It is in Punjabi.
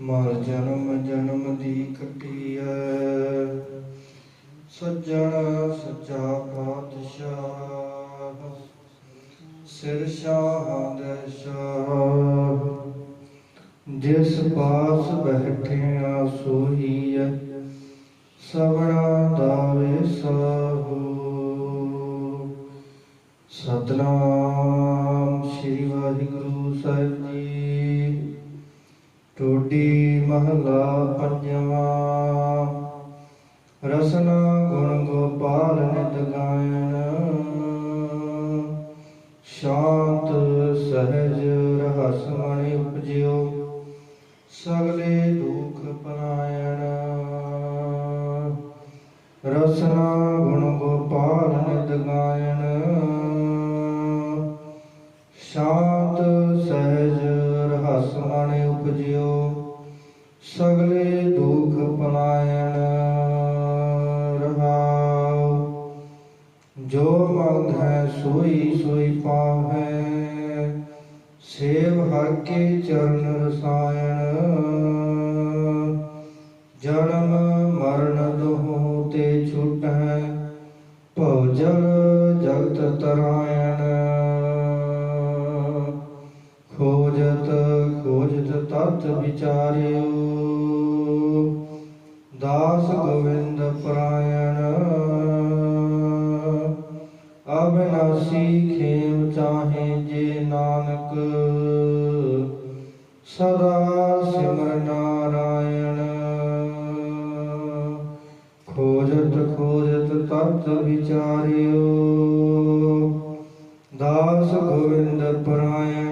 ਮਰ ਜਨਮ ਜਨਮ ਦੀ ਕਟਿਐ। ਸੱਜਣ ਸੱਚਾ ਪਾਤਸ਼ਾਹ, ਸਿਰ ਸ਼ਾਹ ਦੇ ਸ਼ਾਹ ਜਿਸ ਪਾਸ ਬੈਠਿਆ ਸੋਹੀਐ, ਸਭਨਾ ਦਾ ਵਿਸਾਹੂ ਸਤਨਾਮ ਸ੍ਰੀ ਵਾਹਿਗੁਰੂ ਸਾਹਿਬ ਟੋਡੀ ਮਹਲਾ ਪੰਜਵਾ। ਰਸਨਾ ਗੁਣ ਗੋਪਾਲ ਨਿਤ ਗਾਇਨ। ਸ਼ਾਂਤ ਸਹਿਜ ਰਹਸ ਮਣਿ ਉਪਜਿਓ। ਸਗਲੇ ਦੁਖ ਪਰਾਇਣ। ਰਸਨਾ ਗੁਣ ਗੋਪਾਲ ਨਿਤ ਗਾਇਣ ਸ਼ਾਂਤ ਸਹਿਜ ਰਹਸ ਮਣਿ ਉਪਜਿਓ। ਸਗਲੇ ਦੁਖ ਪਲਾਇਣ ਰਹਾਉ। ਜੋ ਮੰਗੈ ਸੋਈ ਸੋਈ ਪਾਵੈ। ਸੇਵ ਹਰ ਕੇ ਚਰਨ ਰਸਾਇਣ। ਜਨਮ ਮਰਨ ਦੋਹ ਤੇ ਛੁਟੈ। ਭਉ ਜਲ ਜਗਤ ਤਰਾਇਣ। ਖੋਜਤ ਤਤ ਵਿਚਾਰਿਓ। ਦਾਸ ਗੋਵਿੰਦ ਪਰਾਇਣ ਅਬਨਾਸੀ ਖੇਮ ਚਾਹੇ ਜੇ ਨਾਨਕ। ਸਦਾ ਸਿਮਰ ਨਾਰਾਇਣ। ਖੋਜਤ ਖੋਜਤ ਤਤ ਵਿਚਾਰਿਓ। ਦਾਸ ਗੋਵਿੰਦ ਪਰਾਇਣ